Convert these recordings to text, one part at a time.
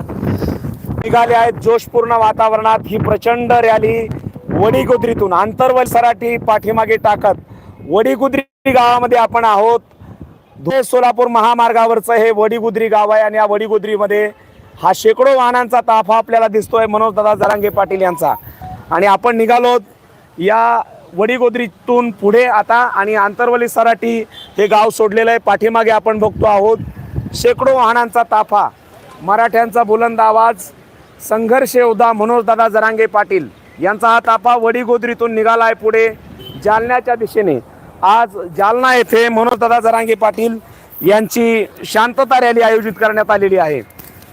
निघाले आहेत जोशपूर्ण वातावरणात. ही प्रचंड रॅली वडीगुद्रीतून आंतरवल सराठी पाठीमागे टाकत. वडीगुद्री गावामध्ये आपण आहोत. धुळे सोलापूर महामार्गावरचं हे वडीगुद्री गाव आहे आणि या वडीगुद्रीमध्ये हा शेकडो वाहनांचा ताफा आपल्याला दिसतोय. मनोजदादा जरांगे पाटील यांचा. आणि आपण निघालो या वडीगोद्रीतून पुढे आता आणि आंतरवली सराठी हे गाव सोडलेलं आहे. पाठीमागे आपण बघतो आहोत. शेकडो वाहनांचा ताफा मराठ्यांचा बुलंद आवाज संघर्ष योद्धा मनोजदादा जरांगे पाटील यांचा हा तापा वडीगोद्रीतून निघाला आहे पुढे जालन्याच्या दिशेने. आज जालना येथे मनोजदादा जरांगे पाटील यांची शांतता रॅली आयोजित करण्यात आलेली आहे.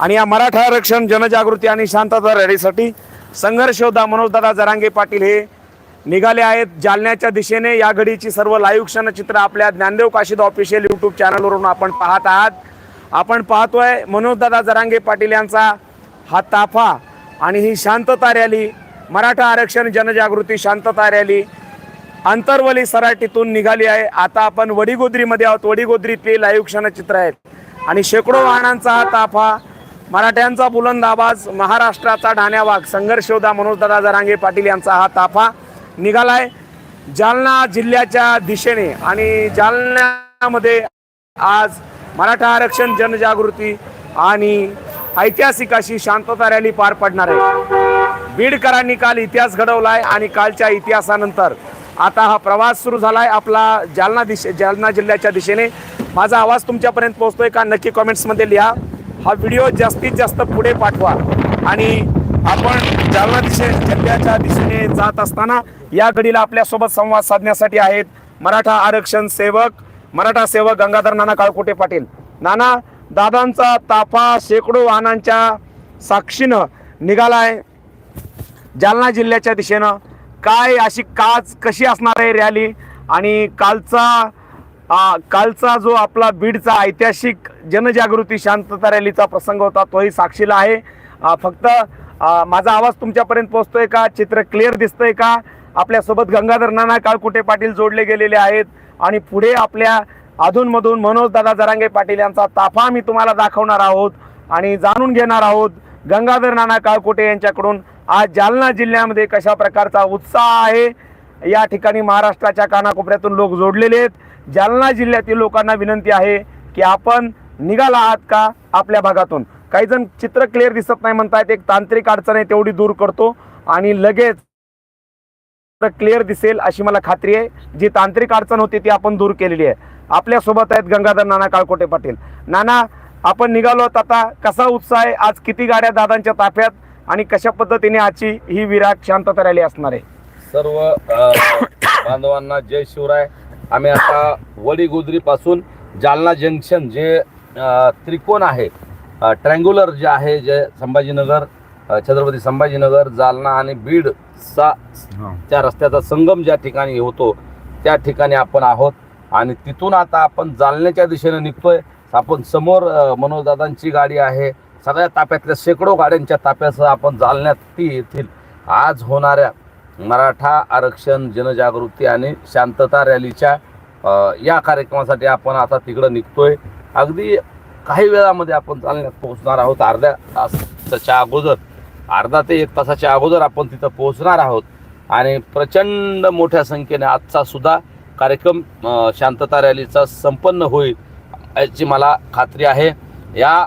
आणि या मराठा आरक्षण जनजागृती आणि शांतता रॅलीसाठी संघर्ष योद्धा मनोजदादा जरांगे पाटील हे निघाले आहेत. जालन्याच्या दिशेने या घडीची सर्व लाईव्ह क्षणचित्र आपल्या ज्ञानदेव काशीद ऑफिशियल यूट्यूब चॅनलवरून आपण पाहत आहात. आपण पाहतोय मनोजदादा जरांगे पाटील यांचा हा ताफा आणि ही शांतता रॅली मराठा आरक्षण जनजागृती शांतता रॅली अंतरवली सराटीतून निघाली आहे. आता आपण वडीगोद्रीमध्ये आहोत. वडीगोद्रीतली लाईव्ह क्षणचित्र आहेत. आणि शेकडो वाहनांचा हा ताफा मराठ्यांचा बुलंद आवाज महाराष्ट्राचा ढाण्यावाग संघर्ष मनोजदादा जरांगे पाटील यांचा हा ताफा निघालाय. जालना जिल्ह्याच्या दिशेने आणि जालन्यामध्ये आज मराठा आरक्षण जनजागृती आणि ऐतिहासिक अशी शांतता रॅली पार पडणार आहे. बीडकरांनी काल इतिहास घडवलाय आणि कालच्या इतिहासानंतर आता हा प्रवास सुरू झालाय आपला जालना दिशे जालना जिल्ह्याच्या दिशेने. माझा आवाज तुमच्यापर्यंत पोहोचतोय का? नक्की कॉमेंट्समध्ये लिहा. हा व्हिडिओ जास्तीत जास्त पुढे पाठवा. आणि आपण जालना दिशे जिल्ह्याच्या दिशेने जात असताना या घडीला आपल्यासोबत संवाद साधण्यासाठी आहेत मराठा आरक्षण सेवक मराठा सेवक गंगाधर नाना काळकोटे पाटील. नाना दादांचा ताफा शेकडो वाहनांच्या साक्षीनं निघालाय. जालना जिल्ह्याच्या दिशेनं काय अशी काच कशी असणार आहे रॅली? आणि कालचा आ, कालचा जो आपला बीडचा ऐतिहासिक जनजागृती शांतता रॅलीचा प्रसंग होता तोही साक्षीला आहे. फक्त माझा आवाज तुमच्यापर्यंत पोहोचतोय का? चित्र क्लिअर दिसतंय का? आपल्यासोबत गंगाधर नाना काळकुटे पाटील जोडले गेलेले आहेत. आणि पुढे आपल्या अधूनमधून मनोजदादा जरांगे पाटील यांचा ताफा मी तुम्हाला दाखवणार आहोत आणि जाणून घेणार आहोत गंगाधर नाना काळकोटे यांच्याकडून आज जालना जिल्ह्यामध्ये कशा प्रकारचा उत्साह आहे. या ठिकाणी महाराष्ट्राच्या कानाकोपऱ्यातून लोक जोडलेले आहेत. जालना जिल्ह्यातील लोकांना विनंती आहे की आपण निघाला आहात का आपल्या भागातून? काही जण चित्र क्लिअर दिसत नाही म्हणतायत. एक तांत्रिक अडचण आहे तेवढी दूर करतो आणि लगेच क्लिअर दिसेल अशी मला खात्री आहे. जी तांत्रिक अडचण होती ती आपण दूर केलेली आहे. आपल्यासोबत आहेत गंगाधर नाना काळकोटे पाटील. नाना आपण निघालो आहोत आता. कसा उत्साह आहे? आज किती गाड्या दादांच्या ताफ्यात? आणि कशा पद्धतीने आजची ही विराट शांतता रॅली असणार आहे? सर्व बांधवांना जय शिवराय. आम्ही आता वडीगुद्री पासून जालना जंक्शन जे त्रिकोण आहे ट्रँग्युलर जे आहे जे संभाजीनगर छत्रपती संभाजीनगर जालना आणि बीड चा त्या रस्त्याचा संगम ज्या ठिकाणी होतो त्या ठिकाणी आपण आहोत. आणि तिथून आता आपण जालन्याच्या दिशेने निघतोय. आपण समोर मनोजदादांची गाडी आहे. सगळ्या ताप्यातल्या शेकडो गाड्यांच्या ताप्यासह आपण जालन्यात ती येथील आज होणाऱ्या मराठा आरक्षण जनजागृती आणि शांतता रॅलीच्या या कार्यक्रमासाठी आपण आता तिकडं निघतोय. अगदी काही वेळामध्ये आपण जालन्यात पोहोचणार आहोत. अर्ध्या तासाच्या अगोदर अर्धा ते एक तासाच्या अगोदर आपण तिथं पोहोचणार आहोत. आणि प्रचंड मोठ्या संख्येने आजचा सुद्धा कार्यक्रम शांतता रॅलीचा संपन्न होईल याची मला खात्री आहे. या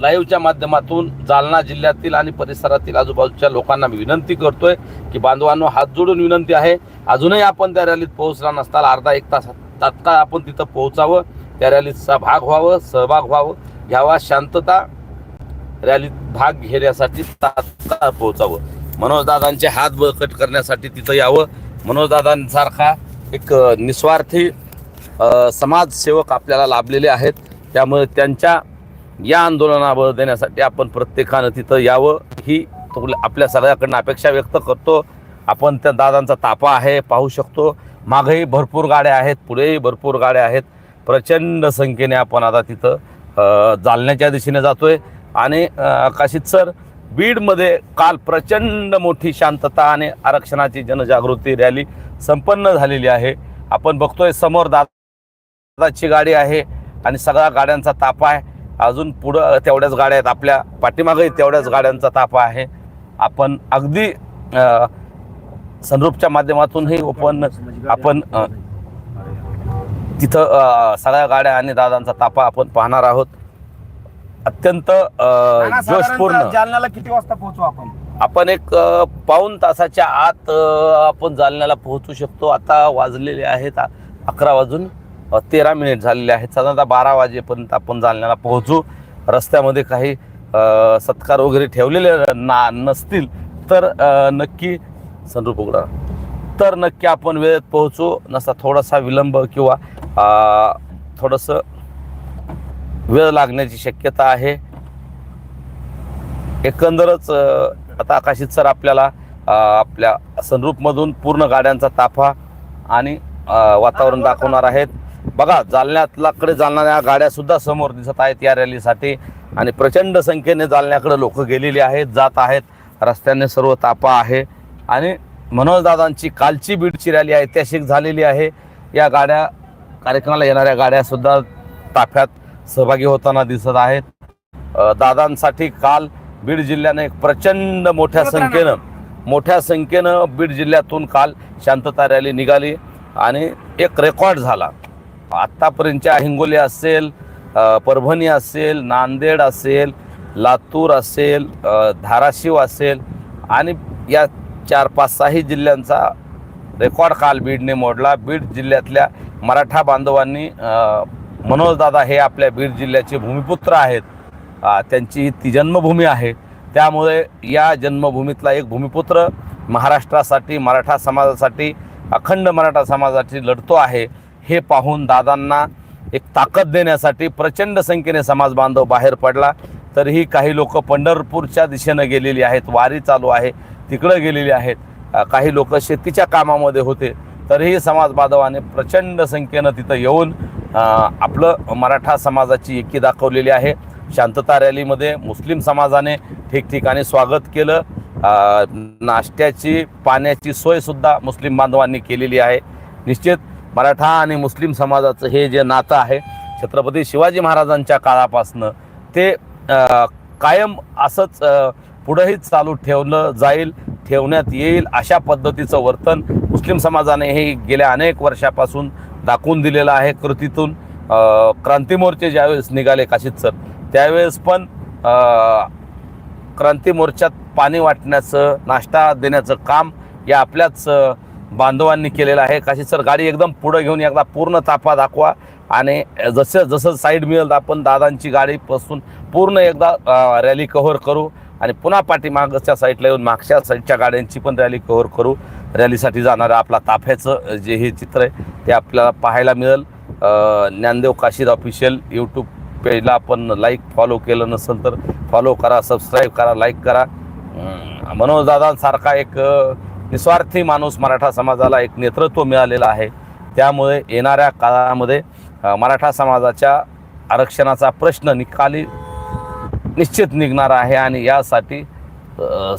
लाईव्हच्या माध्यमातून जालना जिल्ह्यातील आणि परिसरातील आजूबाजूच्या लोकांना मी विनंती करतोय की बांधवांनो हात जोडून विनंती आहे. अजूनही आपण त्या रॅलीत पोहोचला नसताल अर्धा एक तास तात्काळ आपण तिथं पोहोचावं. त्या रॅलीचा भाग व्हावं सहभाग व्हावं. घ्यावा शांतता रॅलीत भाग घेण्यासाठी तात्काळ पोहोचावं. मनोजदादांचे हात बळकट करण्यासाठी तिथं यावं. मनोजदादांसारखा एक निस्वार्थी समाजसेवक आपल्याला लाभलेले आहेत. त्यामुळे त्यांच्या या आंदोलनाला बळ देण्यासाठी आपण प्रत्येकानं तिथं यावं. ही आपल्या सगळ्याकडनं अपेक्षा व्यक्त करतो. आपण त्या दादांचा तापा आहे पाहू शकतो. मागेही भरपूर गाड्या आहेत पुढेही भरपूर गाड्या आहेत. प्रचंड संख्येने आपण आता तिथं जालण्याच्या दिशेने दिशेने जातोय. आणि अ, काशीद सर बीडमध्ये काल प्रचंड मोठी शांतता आणि आरक्षणाची जनजागृती रॅली संपन्न झालेली आहे. आपण बघतोय समोर दादाची गाडी आहे आणि सगळ्या गाड्यांचा तापा आहे. अजून पुढं तेवढ्याच गाड्या आहेत. आपल्या पाठीमागही तेवढ्याच गाड्यांचा ताफा आहे. आपण अगदी सनरूपच्या माध्यमातूनही ओपन आपण तिथं सगळ्या गाड्या आणि दादांचा ताफा आपण पाहणार आहोत. अत्यंत जोशपूर्ण. जालन्याला किती वाजता पोहोचू आपण? आपण एक अ, पाऊण तासाच्या आत आपण जालन्याला पोहोचू शकतो. आता वाजलेले आहेत अकरा वाजून तेरा मिनिट झालेले आहेत. साधारणतः बारा वाजेपर्यंत आपण जालन्याला पोहोचू. रस्त्यामध्ये काही सत्कार वगैरे ठेवलेले ना नसतील तर नक्की संरूप उघडा. तर नक्की आपण वेळेत पोहोचू. नसता थोडासा विलंब किंवा थोडंसं वेळ लागण्याची शक्यता आहे. एकंदरच आता आकाशित सर आपल्याला आपल्या सनरूपमधून पूर्ण गाड्यांचा ताफा आणि वातावरण दाखवणार आहेत. बघा जालन्यातलाकडे जालणाऱ्या गाड्यासुद्धा समोर दिसत आहेत या रॅलीसाठी आणि प्रचंड संख्येने जालन्याकडे लोक गेलेली आहेत जात आहेत. रस्त्याने सर्व तापा आहे आणि मनोजदादांची कालची बीडची रॅली ऐतिहासिक झालेली आहे. या गाड्या कार्यक्रमाला येणाऱ्या गाड्यासुद्धा ताफ्यात सहभागी होताना दिसत आहेत. दादांसाठी काल बीड जिल्ह्याने एक प्रचंड मोठ्या. संख्येनं मोठ्या संख्येनं बीड जिल्ह्यातून काल शांतता रॅली निघाली आणि एक रेकॉर्ड झाला. आत्तापर्यंतच्या हिंगोली असेल परभणी असेल नांदेड असेल लातूर असेल धाराशिव असेल आणि या चार पाच सहाही जिल्ह्यांचा रेकॉर्ड काल बीडने मोडला. बीड जिल्ह्यातल्या मराठा बांधवांनी मनोजदादा हे आपल्या बीड जिल्ह्याचे भूमिपुत्र आहेत. त्यांची ही ती जन्मभूमी आहे. त्यामुळे या जन्मभूमीतला एक भूमिपुत्र महाराष्ट्रासाठी मराठा समाजासाठी अखंड मराठा समाजासाठी लढतो आहे. हे पाहून दादांना एक ताकद देण्यासाठी प्रचंड संख्येने समाज बांधव बाहेर पडला. तरीही काही लोक पंढरपूरच्या दिशेनं गेलेली आहेत. वारी चालू आहे. तिकडं गेलेली आहेत. काही लोक शेतीच्या कामामध्ये होते. तरीही समाज बांधवाने प्रचंड संख्येनं तिथं येऊन आपलं मराठा समाजाची एकी दाखवलेली आहे. शांतता रॅलीमध्ये मुस्लिम समाजाने ठिकठिकाणी स्वागत केलं. नाश्त्याची पाण्याची सोयसुद्धा मुस्लिम बांधवांनी केलेली आहे. निश्चित मराठा आणि मुस्लिम समाजाचं हे जे नातं आहे छत्रपती शिवाजी महाराजांच्या काळापासनं ते कायम असंच पुढंही चालू ठेवलं जाईल ठेवण्यात येईल अशा पद्धतीचं वर्तन मुस्लिम समाजाने हे गेल्या अनेक वर्षापासून दाखवून दिलेलं आहे कृतीतून. क्रांती मोर्चे ज्यावेळेस निघाले काशीत सर त्यावेळेस पण क्रांती मोर्चात पाणी वाटण्याचं नाश्ता देण्याचं काम या आपल्याच बांधवांनी केलेलं आहे. काशी सर गाडी एकदम पुढं घेऊन एकदा पूर्ण ताफा दाखवा आणि जसं जसं साईड मिळेल आपण दादांची गाडी गाडीपासून पूर्ण एकदा रॅली कव्हर करू आणि पुन्हा पाठीमागच्या साईडला येऊन मागच्या साईडच्या गाड्यांची पण रॅली कव्हर करू. रॅलीसाठी जाणारा आपला ताफ्याचं जे हे चित्र आहे ते आपल्याला पाहायला मिळेल. ज्ञानदेव काशीद ऑफिशियल यूट्यूब पेजला आपण लाईक फॉलो केलं नसेल तर फॉलो करा सबस्क्राईब करा लाईक करा. मनोजदादांसारखा एक निस्वार्थी माणूस मराठा समाजाला एक नेतृत्व मिळालेलं आहे. त्यामुळे येणाऱ्या काळामध्ये मराठा समाजाच्या आरक्षणाचा प्रश्न निकाली निश्चित निघणार आहे आणि यासाठी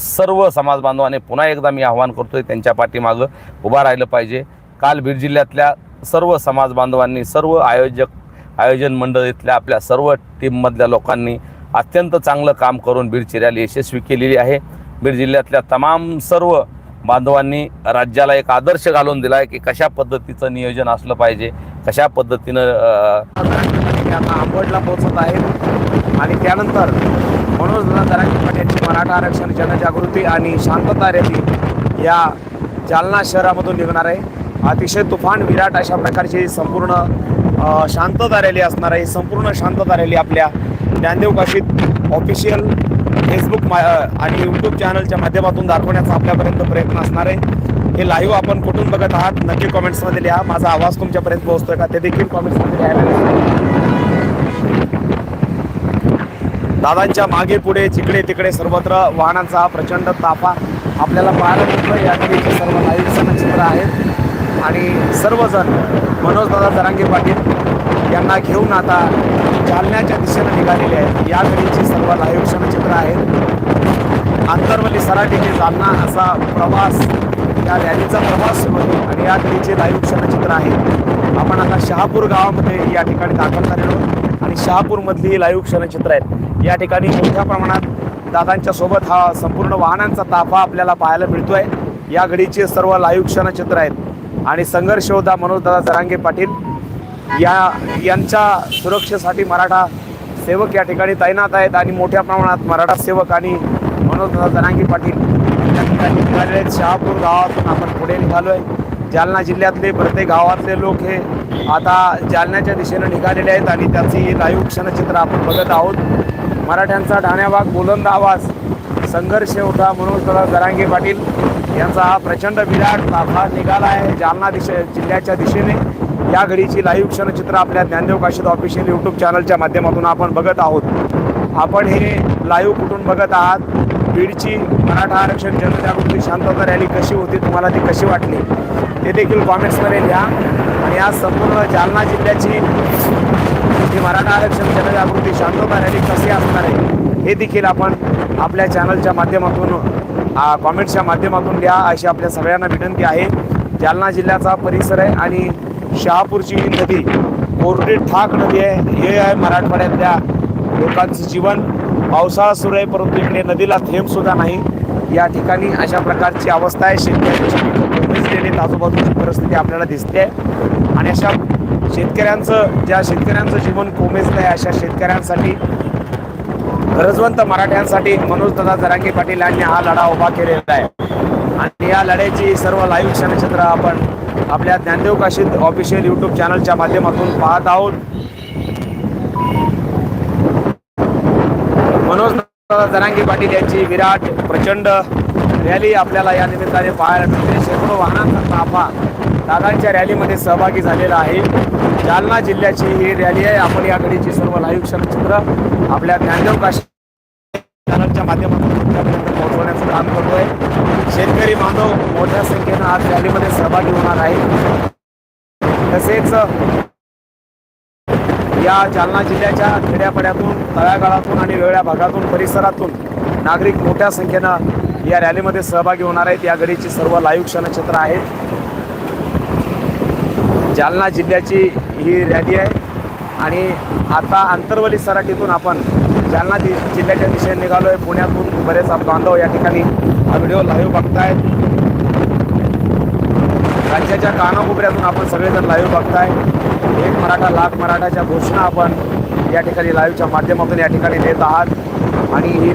सर्व समाज बांधवाने पुन्हा एकदा मी आव्हान करतोय त्यांच्या पाठीमागं उभा राहिलं पाहिजे. काल बीड जिल्ह्यातल्या सर्व समाज बांधवांनी सर्व आयोजक आयोजन मंडळीतल्या आपल्या सर्व टीममधल्या लोकांनी अत्यंत चांगलं काम करून बीडची रॅली यशस्वी केलेली आहे. बीड जिल्ह्यातल्या तमाम सर्व बांधवांनी राज्याला एक आदर्श घालून दिला आहे की कशा पद्धतीचं नियोजन असलं पाहिजे कशा पद्धतीनं आता आंबडला पोहोचत आहे. आणि त्यानंतर मनोज दरांगे पाटीलची मराठा आरक्षण जनजागृती आणि शांतता रॅली या जालना शहरामधून निघणार आहे. अतिशय तुफान विराट अशा प्रकारची संपूर्ण शांतता रॅली असणार आहे. संपूर्ण शांतता रॅली आपल्या ज्ञानदेव काशीत ऑफिशियल फेसबुक मा आणि यूट्यूब चॅनलच्या माध्यमातून दाखवण्याचा आपल्यापर्यंत प्रयत्न असणार आहे. हे लाईव्ह आपण कुठून बघत आहात? नक्की कॉमेंट्समध्ये लिहा. माझा आवाज तुमच्यापर्यंत पोहोचतोय का? ते देखील कॉमेंट्समध्ये लिहायला दादांच्या मागे पुढे जिकडे तिकडे सर्वत्र वाहनांचा हा प्रचंड ताफा आपल्याला पाहायला मिळतो या ठिकाणी सर्व लाईव्ह सनचित्र आहेत. आणि सर्वजण मनोजदादा जरांगे पाटील यांना घेऊन आता जालन्याच्या दिशेनं निघालेले आहेत. या घडीची सर्व लाईव्ह सनचित्र आहेत. आंतरवली सराटी ते जालना असा प्रवास या रॅलीचा प्रवास सुरू आहे. आणि या घडीचे लाईव्ह क्षणचित्र आहे आपण आता शहापूर गावामध्ये या ठिकाणी दाखल झालेलो आहोत. आणि शहापूरमधली ही लाईव्ह क्षणचित्र आहेत. या ठिकाणी मोठ्या प्रमाणात दादांच्या सोबत हा संपूर्ण वाहनांचा ताफा आपल्याला पाहायला मिळतोय. या घडीचे सर्व लाईव्ह क्षणचित्र आहेत. आणि संघर्ष होता मनोजदादा जरांगे पाटील या यांच्या सुरक्षेसाठी मराठा सेवक या ठिकाणी तैनात आहेत आणि मोठ्या प्रमाणात मराठा सेवक आणि मनोजदादा जरांगे पाटील या ठिकाणी आहेत. शहापूर गावातून आपण पुढे निघालो आहे जालना जिल्ह्यातले प्रत्येक गावातले लोक हे आता जालन्याच्या दिशेनं निघालेले आहेत आणि त्याची लाईव्ह क्षणचित्र आपण बघत आहोत. मराठ्यांचा ठाण्याभाग बुलंद आवाज संघर्ष होता मनोज दादा जरांगे पाटील यांचा हा प्रचंड विराट ताफा निघाला आहे जालना दिशे जिल्ह्याच्या दिशेने. या घडीची लाईव्ह क्षणचित्र आपल्या ज्ञानदेव काशीद ऑफिशियल यूट्यूब चॅनलच्या माध्यमातून आपण बघत आहोत. आपण हे लाईव्ह कुठून बघत आहात? बीडची मराठा आरक्षण जनजागृती शांतता रॅली कशी होती? तुम्हाला ती कशी वाटली? ते देखील कॉमेंट्समध्ये लिहा. आणि आज संपूर्ण जालना जिल्ह्याची ही मराठा आरक्षण जनजागृती शांतता रॅली कशी असणार आहे हे देखील आपण आपल्या चॅनलच्या माध्यमातून कॉमेंट्सच्या माध्यमातून लिहा. अशी आपल्या सगळ्यांना विनंती आहे. जालना जिल्ह्याचा परिसर आहे आणि शहापूरची ही नदी कोरडी ठाक नदी आहे. हे आहे मराठवाड्यातल्या लोकांचं जीवन. पावसाळा सुरू आहे परंतु इकडे नदीला थेंबसुद्धा नाही. या ठिकाणी अशा प्रकारची अवस्था आहे. शेतकऱ्यांची पिकं आजूबाजूची परिस्थिती आपल्याला दिसते आणि अशा शेतकऱ्यांचं ज्या शेतकऱ्यांचं जीवन कोमेजलं आहे अशा शेतकऱ्यांसाठी गरजवंत मराठ्यांसाठी मनोज दादा जरांगे पाटील यांनी हा लढा उभा केलेला आहे. आणि या लढ्याची सर्व लाईव्ह क्षणचित्र आपण आपल्या ज्ञानदेव काशीद ऑफिशियल यूट्यूब चॅनलच्या माध्यमातून पाहत आहोत. मनोज दादा जरांगे पाटील यांची विराट प्रचंड रॅली आपल्याला या निमित्ताने पाहायला मिळते. सर्व वाहनांचा ताफा दादांच्या रॅलीमध्ये सहभागी झालेला आहे. जालना जिल्ह्याची ही रॅली आहे. आपण या घडीची सर्व लाईव्ह क्षणचित्र आपल्या ज्ञानदेव काशी चॅनलच्या माध्यमातून तुमच्यापर्यंत पोहोचवण्याचं काम करतोय. शेतकरी बांधव मोठ्या संख्येनं आज रॅलीमध्ये सहभागी होणार आहे तसेच या जालना जिल्ह्याच्या खेड्यापाड्यातून तळागाळातून आणि वेगळ्या भागातून परिसरातून नागरिक मोठ्या संख्येनं या रॅलीमध्ये सहभागी होणार आहेत. या घडीची सर्व लाईव्ह क्षणचित्र आहेत. जालना जिल्ह्याची ही रॅली आहे. आणि आता आंतरवली सराटीतून आपण जालना जिल्ह्याच्या दिशेने निघालो आहे पुण्यातून बरेच बांधव या ठिकाणी हा व्हिडिओ लाईव्ह बघतायत. राज्याच्या कानाकोपऱ्यातून आपण सगळेजण लाईव्ह बघताय. एक मराठा लाख मराठाच्या घोषणा आपण या ठिकाणी लाईव्हच्या माध्यमातून या ठिकाणी देत आहात. आणि ही